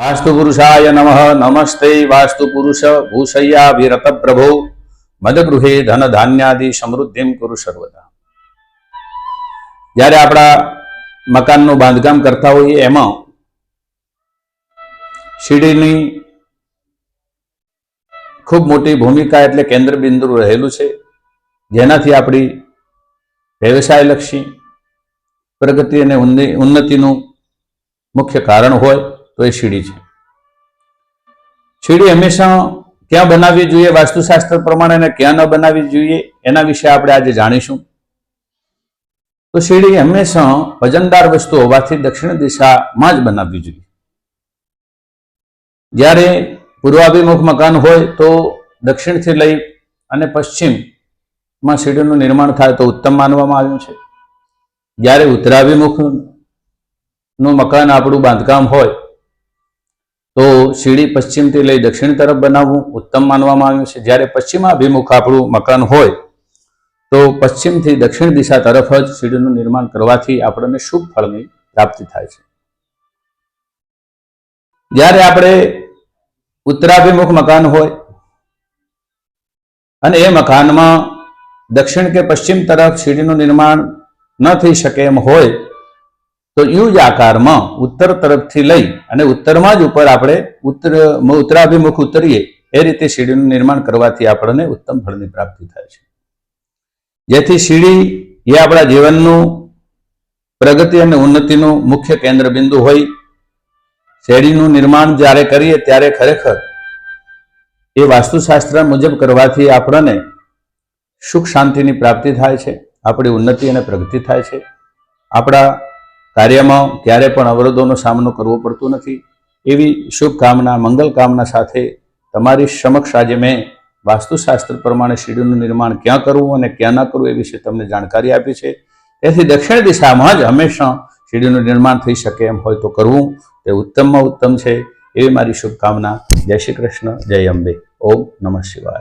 વાસ્તુ પુરુષાય નમઃ નમસ્તે વાસ્તુ પુરુષ ભૂષય્યા વિરત પ્રભો મદગૃહે ધન ધાન્યાદિ સમૃદ્ધિમ કુરુ સર્વદા જ્યારે આપણા મકાનનું બાંધકામ કરતા હોઈએ, એમાં સીડીની ખૂબ મોટી ભૂમિકા એટલે કેન્દ્ર બિંદુ રહેલું છે, જેનાથી આપણી વ્યવસાયલક્ષી પ્રગતિ અને ઉન્નતિનું મુખ્ય કારણ હોય. તો એ સીડી છે. સીડી હંમેશા ક્યાં બનાવવી જોઈએ, વાસ્તુશાસ્ત્ર પ્રમાણે અને ક્યાં ન બનાવવી જોઈએ, એના વિશે આપણે આજે જાણીશું. તો સીડી હંમેશા વજનદાર વસ્તુ હોવાથી દક્ષિણ દિશામાં જ બનાવવી જોઈએ. જ્યારે પૂર્વાભિમુખ મકાન હોય તો દક્ષિણથી લઈ અને પશ્ચિમમાં સીડીનું નિર્માણ થાય તો ઉત્તમ માનવામાં આવ્યું છે. જ્યારે ઉત્તરાભિમુખનું મકાન આપણું બાંધકામ હોય તો સીડી પશ્ચિમથી લઈ દક્ષિણ તરફ બનાવવું ઉત્તમ માનવામાં આવ્યું છે. જ્યારે પશ્ચિમાભિમુખ આપણું મકાન હોય, તો પશ્ચિમથી દક્ષિણ દિશા તરફ જ સીડીનું નિર્માણ કરવાથી આપણને શુભ ફળની પ્રાપ્તિ થાય છે. જ્યારે આપણે ઉત્તરાભિમુખ મકાન હોય અને એ મકાનમાં દક્ષિણ કે પશ્ચિમ તરફ સીડીનું નિર્માણ ન થઈ શકે એમ હોય તો યુજ આકારમાં ઉત્તર તરફથી લઈ અને ઉત્તરમાં જ ઉપર આપણે ઉત્તર, ઉત્તરાભિમુખ ઉતરીએ, એ રીતે સીડીનું નિર્માણ કરવાથી આપણને ઉત્તમ ફળની પ્રાપ્તિ થાય છે. જેથી સીડી એ આપણા જીવનનું પ્રગતિ અને ઉન્નતિનું મુખ્ય કેન્દ્ર બિંદુ હોય. શેરીનું નિર્માણ જ્યારે કરીએ ત્યારે ખરેખર એ વાસ્તુશાસ્ત્ર મુજબ કરવાથી આપણને સુખ શાંતિની પ્રાપ્તિ થાય છે, આપણી ઉન્નતિ અને પ્રગતિ થાય છે. આપણા કાર્યમાં ક્યારે પણ અવરોધોનો સામનો કરવો પડતો નથી. એવી શુભકામના, મંગલકામના સાથે તમારી સમક્ષ આજે મેં વાસ્તુશાસ્ત્ર પ્રમાણે સીડીનું નિર્માણ ક્યાં કરવું અને ક્યાં ન કરવું એ વિશે તમને જાણકારી આપી છે. તેથી દક્ષિણ દિશામાં જ હંમેશા સીડીનું નિર્માણ થઈ શકે એમ હોય તો કરવું. તે ઉત્તમમાં ઉત્તમ છે. એવી મારી શુભકામના. જય શ્રી કૃષ્ણ. જય અંબે. ઓમ નમઃ શિવાય.